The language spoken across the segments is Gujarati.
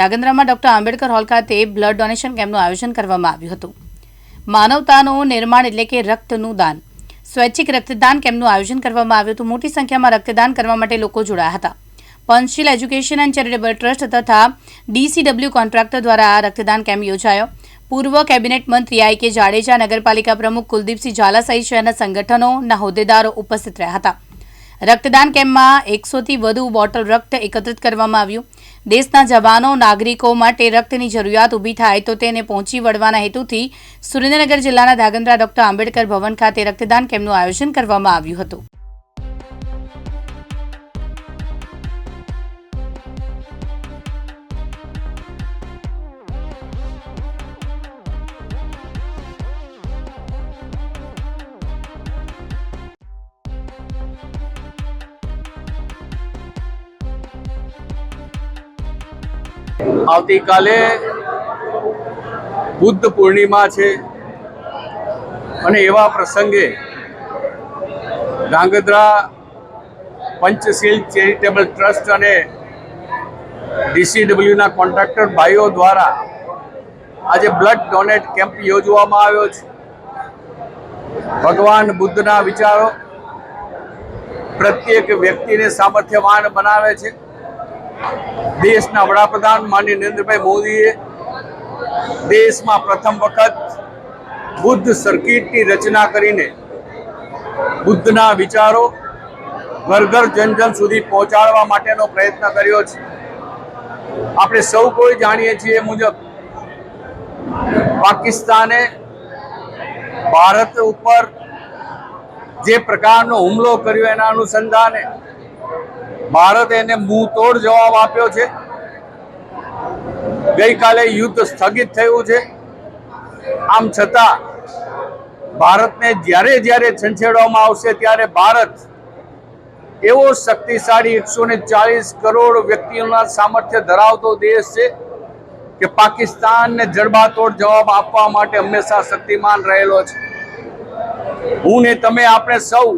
ધાગંદ્રામાં ડોક્ટર આંબેડકર હોલ ખાતે બ્લડ ડોનેશન કેમ્પનું આયોજન કરવામાં આવ્યું હતું. માનવતાનું નિર્માણ એટલે કે રક્તનું દાન. સ્વૈચ્છિક રક્તદાન કેમ્પનું આયોજન કરવામાં આવ્યું હતું. મોટી સંખ્યામાં રક્તદાન કરવા માટે લોકો જોડાયા હતા. Panchsheel education and charitable trust તથા ડીસીડબ્લ્યુ કોન્ટ્રાક્ટર દ્વારા આ રક્તદાન કેમ્પ યોજાયો. પૂર્વ કેબિનેટ મંત્રી આઈ કે જાડેજા, નગરપાલિકા પ્રમુખ કુલદીપસિંહ ઝાલા સહિત શહેરના સંગઠનોના હોદ્દેદારો ઉપસ્થિત રહ્યા હતા. રક્તદાન કેમ્પમાં એકસોથી વધુ બોટલ રક્ત એકત્રિત કરવામાં આવ્યું. દેશના જવાનો, નાગરિકો માટે રક્તની જરૂરિયાત ઊભી થાય તો તેને પહોંચી વળવાના હેતુથી સુરેન્દ્રનગર જિલ્લાના ધાગંદ્રા ડોક્ટર આંબેડકર ભવન ખાતે રક્તદાન કેમ્પનું આયોજન કરવામાં આવ્યું હતું. આવતીકાલે બુદ્ધ પૂર્ણિમા છે અને એવા પ્રસંગે ધ્રાંગધ્રા પંચશીલ ચેરિટેબલ ટ્રસ્ટ અને ડીસીડબલ્યુના કોન્ટ્રાક્ટર ભાઈઓ દ્વારા આજે બ્લડ ડોનેટ કેમ્પ યોજવામાં આવ્યો છે. ભગવાન બુદ્ધના વિચારો પ્રત્યેક વ્યક્તિને સામર્થ્યવાન બનાવે છે. દેશના વડાપ્રધાન માનનીય નરેન્દ્રભાઈ મોદીએ દેશમાં પ્રથમ વખત બુદ્ધ સર્કિટની રચના કરીને બુદ્ધના વિચારો ઘર ઘર જન જન સુધી પહોંચાડવા માટેનો પ્રયત્ન કર્યો છે. આપણે સૌ કોઈ જાણીએ છીએ મુજબ પાકિસ્તાને ભારત ઉપર જે પ્રકારનો હુમલો કર્યો એના અનુસંધાને ભારત એને મુંહતોડ જવાબ આપ્યો છે. ગઈકાલે યુદ્ધ સ્થગિત થયું છે. આમ છતાં, ભારતને જ્યારે જ્યારે છંછેડવામાં આવશે ત્યારે ભારત એવો શક્તિશાળી એકસો ચાલીસ કરોડ વ્યક્તિઓના સામર્થ્ય ધરાવતો દેશ છે કે પાકિસ્તાનને જડબાતોડ જવાબ આપવા માટે હંમેશા શક્તિમાન રહેલો છે. હું ને તમે, આપણે સૌ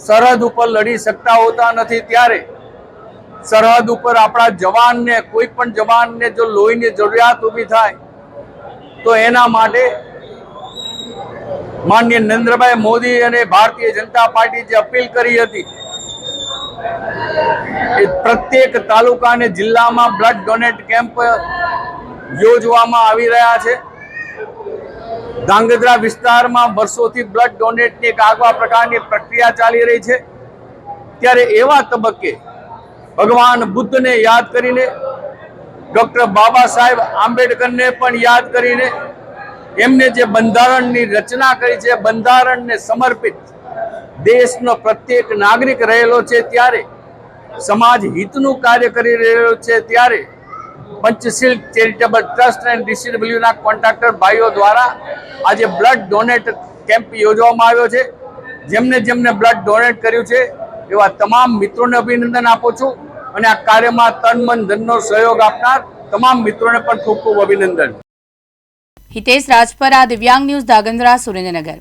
સરહદ ઉપર લડી શકતા હોતા નથી ત્યારે સરહદ ઉપર આપણા જવાનને, કોઈ પણ જવાનને જો લોહીની જરૂરિયાત ઊભી થાય, તો એના માટે માન્ય નરેન્દ્રભાઈ મોદી અને ભારતીય જનતા પાર્ટી જે અપીલ કરી હતી, એ પ્રત્યેક તાલુકા અને જિલ્લામાં બ્લડ ડોનેટ કેમ્પ યોજવામાં આવી રહ્યા છે. ધાંગધ્રા વિસ્તારમાં વર્ષોથી બ્લડ ડોનેટની એક આગવા પ્રકારની પ્રક્રિયા ચાલી રહી છે. ત્યારે એવા તબક્કે ભગવાન બુદ્ધને યાદ કરીને, ડૉક્ટર બાબા સાહેબ આંબેડકરને પણ યાદ કરીને, એમને જે બંધારણની રચના કરી છે, બંધારણને સમર્પિત દેશનો પ્રત્યેક નાગરિક રહેલો છે ત્યારે, સમાજ હિતનું કાર્ય કરી રહ્યો છે ત્યારે પંચશીલ ચેરિટેબલ ટ્રસ્ટ એન્ડ ડીસીડબ્લ્યુના કોન્ટ્રાક્ટર ભાઈઓ દ્વારા આજે બ્લડ ડોનેટ કેમ્પ યોજવામાં આવ્યો છે. જેમને જેમને બ્લડ ડોનેટ કર્યું છે, એવા તમામ મિત્રોને અભિનંદન આપું છું અને આ કાર્યમાં તન મન ધનનો સહયોગ આપનાર તમામ મિત્રોને પણ ખૂબ ખૂબ અભિનંદન. હિતેશ રાજપરા, દિવ્યાંગ ન્યૂઝ ધાગંદ્રા સુરેન્દ્રનગર.